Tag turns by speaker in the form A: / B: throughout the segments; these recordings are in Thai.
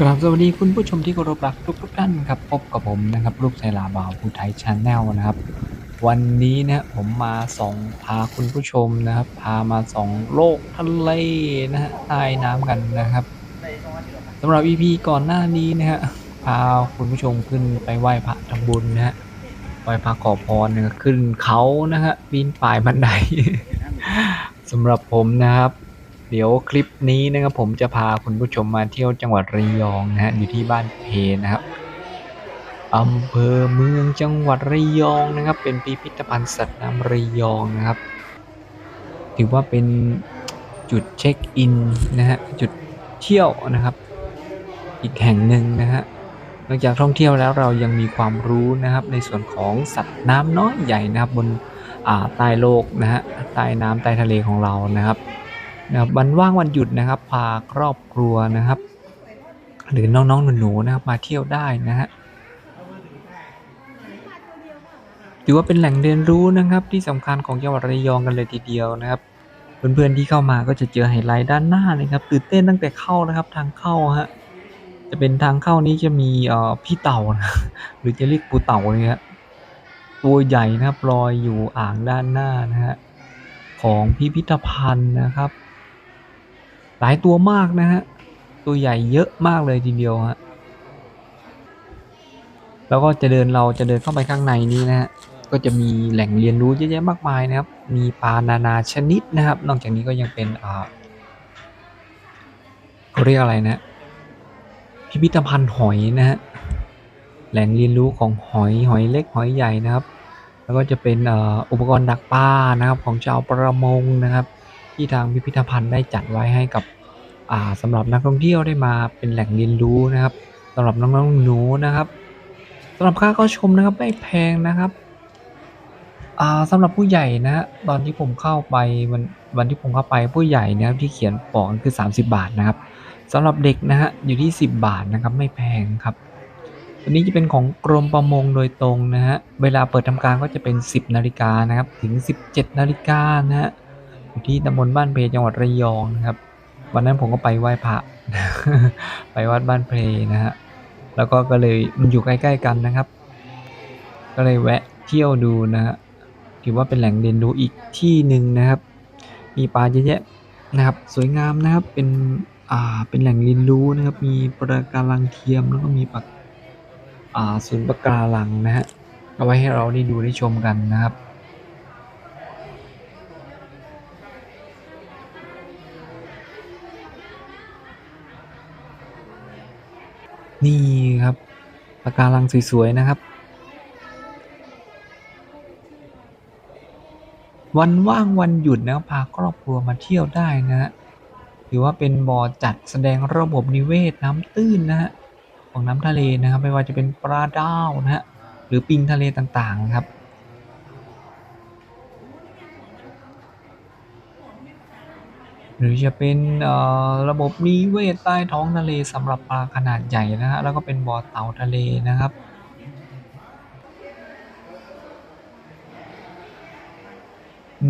A: กราบสวัสดีคุณผู้ชมที่เคารพรักทุกทุกท่านครับพบกับผมนะครับลูกไซลาบาวผู้ไทยชาแนลนะครับ วันนี้นะผมมาส่องพาคุณผู้ชมนะครับ พามาส่องโลกทะเลนะฮะใต้น้ำกันนะครับสำหรับ EP ก่อนหน้านี้นะฮะพาคุณผู้ชมขึ้นไปไหว้พระทำบุญนะฮะไหว้พระขอพรนะขึ้นเขานะฮะปีนป่ายบันไดสำหรับผมนะครับ เดี๋ยวคลิปนี้นะครับผมจะพาคุณผู้ชมมาเที่ยวจังหวัดระยองนะฮะอยู่ที่บ้านเพนะครับอำเภอเมืองจังหวัดระยองนะครับ เป็นพิพิธภัณฑ์สัตว์น้ำระยองนะครับ ถือว่าเป็นจุดเช็คอินนะฮะจุดเที่ยวนะครับ อีกแห่งหนึ่งนะฮะนอกจากท่องเที่ยวแล้วเรายังมีความรู้นะครับในส่วนของสัตว์น้ำน้อยใหญ่นะครับบนใต้โลกนะฮะใต้น้ำใต้ทะเลของเรานะครับ นะครับวันว่างวันหยุดนะครับ พาครอบครัวนะครับ หรือน้องๆหนูๆนะครับมาเที่ยวได้นะฮะถือว่าเป็นแหล่งเรียนรู้นะครับ ที่สำคัญของจังหวัดระยองกันเลยทีเดียวนะครับ เพื่อนๆที่เข้ามาก็จะเจอไฮไลท์ด้านหน้านะครับตื่นเต้นตั้งแต่เข้านะครับทางเข้าฮะจะเป็นทางเข้านี้จะมีเอ่อพี่เต่านะหรือจะเรียกปูเต่าเนี่ยฮะตัวใหญ่นะครับลอยอยู่อ่างด้านหน้านะฮะของพิพิธภัณฑ์นะครับ ลายตัวมากนะฮะ ตัวใหญ่เยอะมากเลยทีเดียวฮะ แล้วก็จะเดินเราจะเดินเข้าไปข้างในนี้นะฮะ ก็จะมีแหล่งเรียนรู้เยอะแยะมากมายนะครับ มีปลานานาชนิดนะครับ นอกจากนี้ก็ยังเป็นอ่าเขาเรียกอะไรนะ พิพิธภัณฑ์หอยนะฮะ แหล่งเรียนรู้ของหอยหอยเล็กหอยใหญ่นะครับ แล้วก็จะเป็นอ,อุปกรณ์ดักปลานะครับของชาวประมงนะครับที่ทางพิพิธภัณฑ์ได้จัดไว้ให้กับ สำหรับนักท่องเที่ยวได้มาเป็นแหล่งเรียนรู้นะครับสำหรับน้องๆหนูนะครับสำหรับค่าเข้าชมนะครับไม่แพงนะครับาสำหรับผู้ใหญ่นะฮะตอนที่ผมเข้าไปวันวันที่ผมเข้าไปผู้ใหญ่นะครับที่เขียนบอกคือ 30 บาทนะครับสำหรับเด็กนะฮะอยู่ที่ 10 บาทนะครับไม่แพงครับตัวนี้จะเป็นของกรมประมงโดยตรงนะฮะเวลาเปิดทำการก็จะเป็น 10 นาฬิกานะครับถึง 17 นาฬิกานะฮะอยู่ที่ตำบลบ้านเพจังหวัดระยองนะครับ วันนั้นผมก็ไปไหว้พระ ไปวัดบ้านเพนะฮะ แล้วก็ก็เลยมันอยู่ใกล้ๆกันนะครับ ก็เลยแวะเที่ยวดูนะฮะ ถือว่าเป็นแหล่งเรียนรู้อีกที่หนึ่งนะครับ มีปลาเยอะแยะนะครับ สวยงามนะครับ เป็น อ่า เป็นแหล่งเรียนรู้นะครับ มีปะการังเทียมแล้วก็มีปักอ่า ศูนย์ปะการังนะฮะ เอาไว้ให้เราได้ดูได้ชมกันนะครับ นี่ครับปะการังสวย ๆ นะครับ วันว่างวันหยุดนะครับพาครอบครัวมาเที่ยวได้นะฮะถือว่าเป็นบ่อจัดแสดงระบบนิเวศน้ำตื้นนะฮะของน้ำทะเลนะครับ ไม่ว่าจะเป็นปลาดาวนะฮะหรือปิงทะเลต่างๆครับ รือจะเป็นระบบนิเวศใต้ท้องทะเลสำหรับปลาขนาดใหญ่นะฮะแล้วก็เป็นบ่อเต่าทะเลนะครับ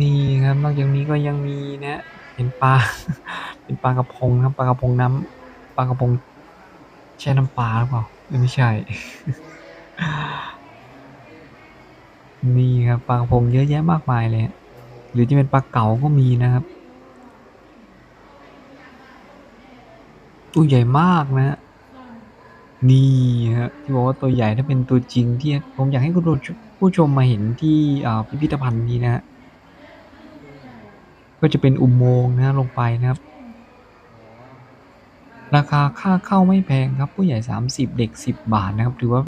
A: นี่ครับนอกจากนี้ก็ยังมีนะเป็นปลาเป็นปลากระพงครับปลากระพงน้ำปลากระพงแช่น้ำปลาหรือเปล่าไม่ใช่ นี่ครับปลากระพงเยอะแยะมากมายเลยหรือจะเป็นปลาเก๋าก็มีนะครับ ตัวใหญ่มากนะฮะนี่ฮะที่บอกว่าตัวใหญ่ถ้าเป็นตัวจริงที่ผมอยากให้คุณผู้ชมมาเห็นที่อ่าพิพิธภัณฑ์นี้นะฮะก็จะเป็นอุโมงค์นะฮะลงไปนะครับ ราคาค่าเข้าไม่แพงครับผู้ใหญ่ 30 เด็ก 10 บาทนะครับถือว่า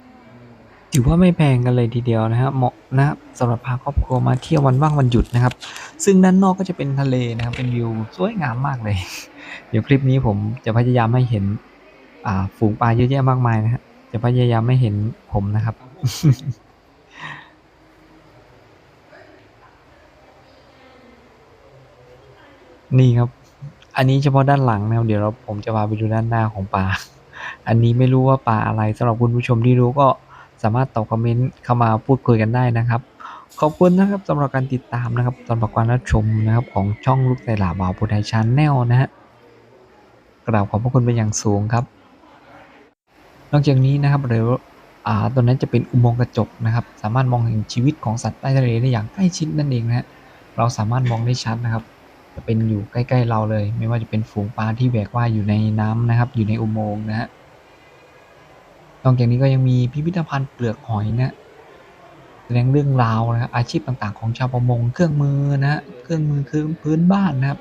A: ถือว่าไม่แพงกันเลยทีเดียวนะครับเหมาะนะครับสำหรับพาครอบครัวมาเที่ยววันว่างวันหยุดนะครับ ซึ่งด้านนอกก็จะเป็นทะเลนะครับ เป็นวิวสวยงามมากเลย เดี๋ยวคลิปนี้ผมจะพยายามให้เห็น อ่า ฝูงปลาเยอะแยะมากมายนะฮะจะพยายามไม่เห็นผมนะครับนี่ครับ อันนี้เฉพาะด้านหลังนะครับ เดี๋ยวเราผมจะพาไปดูด้านหน้าของปลา อันนี้ไม่รู้ว่าปลาอะไรสำหรับคุณผู้ชมที่รู้ก็ สามารถตอบคอมเมนต์เข้ามาพูดคุยกันได้นะครับ ขอบคุณนะครับสำหรับการติดตามนะครับสำหรับการรับชมนะครับของช่องลูกไส่หลาบาวผู้ไทยชาแนลนะฮะกราบขอบพระคุณเป็นอย่างสูงครับ นอกจากนี้นะครับหรืออ่าตัวนั้นจะเป็นอุโมงค์กระจกนะครับ สามารถมองเห็นชีวิตของสัตว์ใต้ทะเลได้อย่างใกล้ชิดนั่นเองนะฮะเราสามารถมองได้ชัดนะครับ จะเป็นอยู่ใกล้ ๆ เราเลย ไม่ว่าจะเป็นฝูงปลาที่แหวกว่ายอยู่ในน้ำนะครับ อยู่ในอุโมงค์นะฮะ นอกจากนี้ก็ยังมีพิพิธภัณฑ์เปลือกหอยนะแสดงเรื่องราวนะครับอาชีพต่างๆ ของชาวประมงเครื่องมือนะเครื่องมือคือพื้นบ้านนะครับ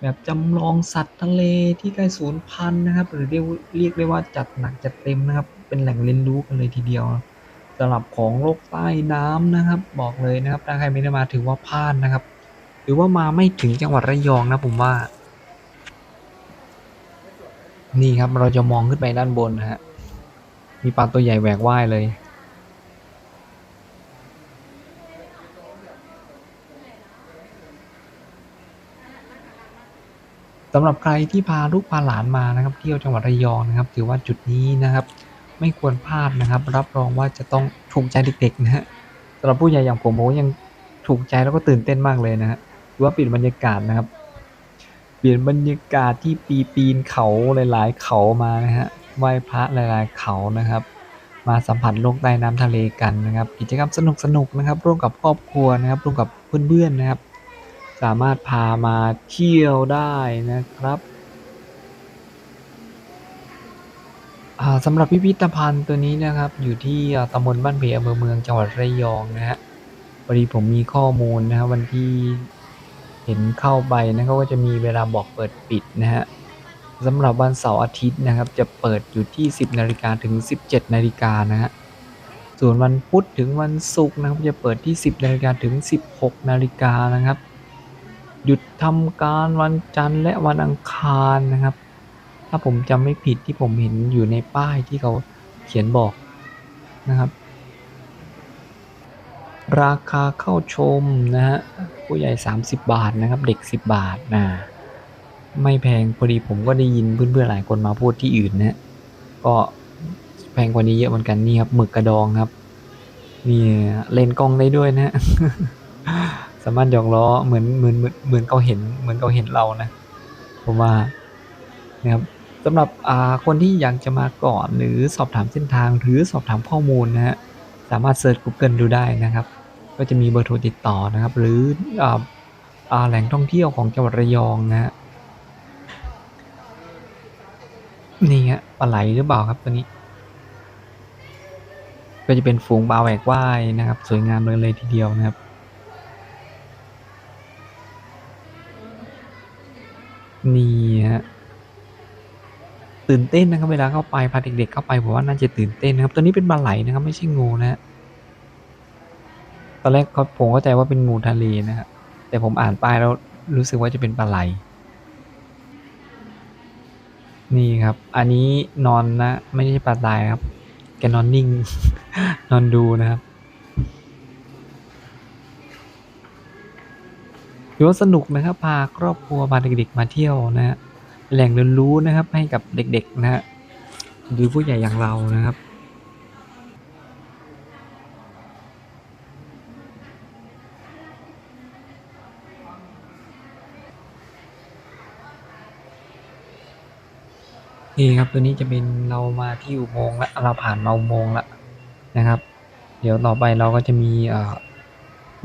A: แบบจำลองสัตว์ทะเลที่ใกล้สูญพันธุ์นะครับ หรือเรียกเรียกได้ว่าจัดหนักจัดเต็มนะครับ เป็นแหล่งเรียนรู้กันเลยทีเดียวสำหรับของโลกใต้น้ำนะครับ บอกเลยนะครับถ้าใครไม่ได้มาถือว่าพลาดนะครับหรือว่ามาไม่ถึงจังหวัดระยองนะผมว่า นี่ครับเราจะมองขึ้นไปด้านบนนะฮะ มีปลาตัวใหญ่แหวกว่ายเลยสำหรับใครที่พาลูกพาหลานมานะครับเที่ยวจังหวัดระยองนะครับ ถือว่าจุดนี้นะครับ ไม่ควรพลาดนะครับ รับรองว่าจะต้องถูกใจเด็กๆนะฮะสำหรับผู้ใหญ่อย่างผมผมยังถูกใจแล้วก็ตื่นเต้นมากเลยนะฮะถือว่าเปลี่ยนบรรยากาศนะครับ เปลี่ยนบรรยากาศที่ปีปีนเขาหลายๆเขามานะฮะ ไหว้พระหลาย ๆ เขานะครับ มาสัมผัสโลกใต้น้ำทะเลกันนะครับ กิจกรรมสนุกๆนะครับ ร่วมกับครอบครัวนะครับ ร่วมกับเพื่อน ๆ นะครับ สามารถพามาเที่ยวได้นะครับสำหรับพิพิธภัณฑ์ตัวนี้นะครับ อยู่ที่ตำบลบ้านเพอำเภอเมืองจังหวัดระยองนะฮะพอดีผมมีข้อมูลนะครับวันที่เห็นเข้าไปนะเขาก็จะมีเวลาบอกเปิดปิดนะฮะ สำหรับวันเสาร์อาทิตย์นะครับ จะเปิดอยู่ที่ 10นาฬิกาถึง 17นาฬิกานะฮะส่วนวันพุธถึงวันศุกร์นะครับ จะเปิดที่ 10นาฬิกาถึง 16นาฬิกานะครับ หยุดทำการวันจันทร์และวันอังคารนะครับ ถ้าผมจำไม่ผิดที่ผมเห็นอยู่ในป้ายที่เขาเขียนบอกนะครับ ราคาเข้าชมนะฮะผู้ใหญ่ 30 บาทนะครับ เด็ก 10 บาทนะ ไม่แพงพอดีผมก็ได้ยินเพื่อนๆหลายคนมาพูดที่อื่นนะก็แพงกว่านี้เยอะเหมือนกันนี่ครับหมึกกระดองครับนี่เลนกล้องได้ด้วยนะ สามารถหยอกล้อเหมือนเหมือนเหมือนเหมือนเขาเห็นเหมือนเขาเห็นเรานะผมว่านะครับสำหรับคนที่อยากจะมาก่อนหรือสอบถามเส้นทางหรือสอบถามข้อมูลนะฮะสามารถเซิร์ช Google ดูได้นะครับ ก็จะมีเบอร์โทรติดต่อนะครับ หรืออาแหล่งท่องเที่ยวของจังหวัดระยองนะฮะ นี่ฮะปลาไหลหรือเปล่าครับตัวนี้ ก็จะเป็นฝูงปลาแหวกว่ายนะครับ สวยงามเลยเลยทีเดียวนะครับนี่ฮะตื่นเต้นนะครับเวลาเข้าไปพาเด็กๆเข้าไปผมว่าน่าจะตื่นเต้นนะครับ ตัวนี้เป็นปลาไหลนะครับ ไม่ใช่งูนะฮะตอนแรกผมเข้าใจว่าเป็นงูทะเลนะครับแต่ผมอ่านป้ายแล้วรู้สึกว่าจะเป็นปลาไหล นี่ครับ อันนี้นอนนะ ไม่ใช่ปลาตายครับ แกนอนนิ่ง นอนดูนะครับถือว่าสนุกนะครับ พาครอบครัวพาเด็กๆมาเที่ยวนะฮะแหล่งเรียนรู้นะครับให้กับเด็กๆนะฮะหรือผู้ใหญ่อย่างเรานะครับ ครับตัวนี้จะเป็นเรามาที่อุโมงค์ละเราผ่านมาอุโมงค์ละนะครับ เดี๋ยวต่อไปเราก็จะมี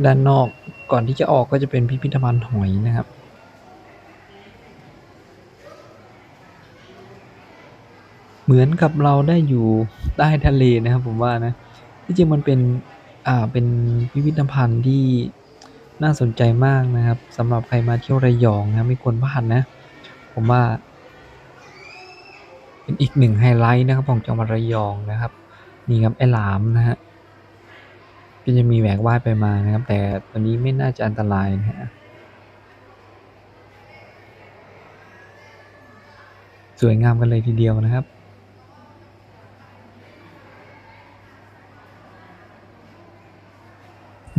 A: ด้านนอกก่อนที่จะออกก็จะเป็นพิพิธภัณฑ์หอยนะครับเหมือนกับเราได้อยู่ใต้ทะเลนะครับผมว่านะที่จริงมันเป็นอ่าเป็นพิพิธภัณฑ์ที่น่าสนใจมากนะครับสำหรับใครมาเที่ยวระยองนะไม่ควรพลาดนะ ผมว่า เป็นอีกหนึ่งไฮไลท์นะครับของจังหวัดระยองนะครับนี่ครับไอ้หลามนะฮะก็จะมีแหวกว่ายไปมานะครับ แต่ตัวนี้ไม่น่าจะอันตรายนะฮะสวยงามกันเลยทีเดียวนะครับ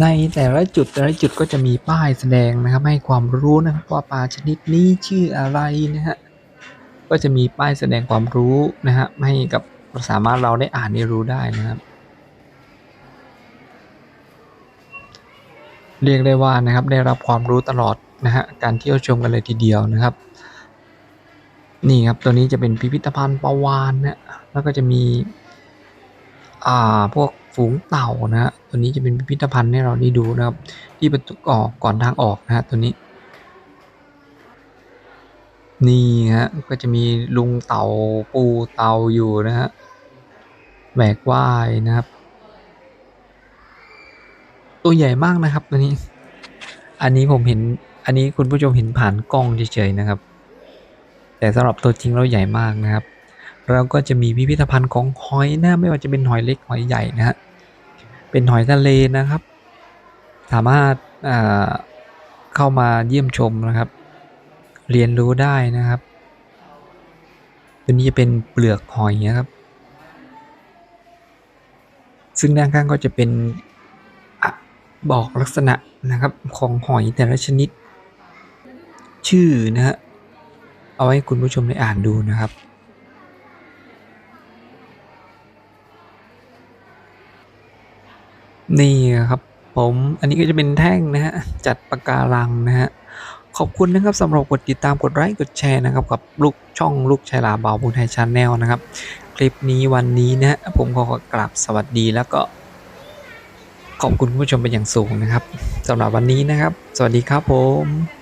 A: ในแต่ละจุดแต่ละจุดก็จะมีป้ายแสดงนะครับ ให้ความรู้นะครับว่าปลาชนิดนี้ชื่ออะไรนะฮะ ก็จะมีป้ายแสดงความรู้นะฮะให้กับสามารถเราได้อ่านได้รู้ได้นะครับ เรียกได้ว่านะครับได้รับความรู้ตลอดนะฮะการเที่ยวชมกันเลยทีเดียวนะครับ นี่ครับตัวนี้จะเป็นพิพิธภัณฑ์ปาวานนะแล้วก็จะมีอ่าพวกฝูงเต่านะฮะตัวนี้จะเป็นพิพิธภัณฑ์ให้เราได้ดูนะครับ ที่ประตูออกก่อนทางออกนะฮะตัวนี้ นี่ฮะ ก็จะมีลุงเต่าปูเต่าอยู่นะฮะแบกว่ายนะครับ ตัวใหญ่มากนะครับตัวนี้ อันนี้ผมเห็น อันนี้คุณผู้ชมเห็นผ่านกล้องเฉยๆนะครับ แต่สำหรับตัวจริงแล้วใหญ่มากนะครับ เราก็จะมีพิพิธภัณฑ์ของหอยนะไม่ว่าจะเป็นหอยเล็กหอยใหญ่นะฮะเป็นหอยทะเลนะครับ สามารถเข้ามาเยี่ยมชมนะครับ เรียนรู้ได้นะครับตัวนี้จะเป็นเปลือกหอยนะครับ ซึ่งด้านข้างก็จะเป็นอะบอกลักษณะนะครับของหอยแต่ละชนิด ชื่อนะฮะเอาไว้คุณผู้ชมได้อ่านดูนะครับ นี่ครับผมอันนี้ก็จะเป็นแท่งนะฮะจัดปะการังนะฮะ ขอบคุณนะครับสำหรับกดติดตามกดไลค์กดแชร์นะครับกับลูกช่องลูกชายลาบาวบุญไทยชาแนลนะครับ คลิปนี้วันนี้นะผมขอกราบสวัสดีแล้วก็ขอบคุณผู้ชมเป็นอย่างสูงนะครับสำหรับวันนี้นะครับ สวัสดีครับผม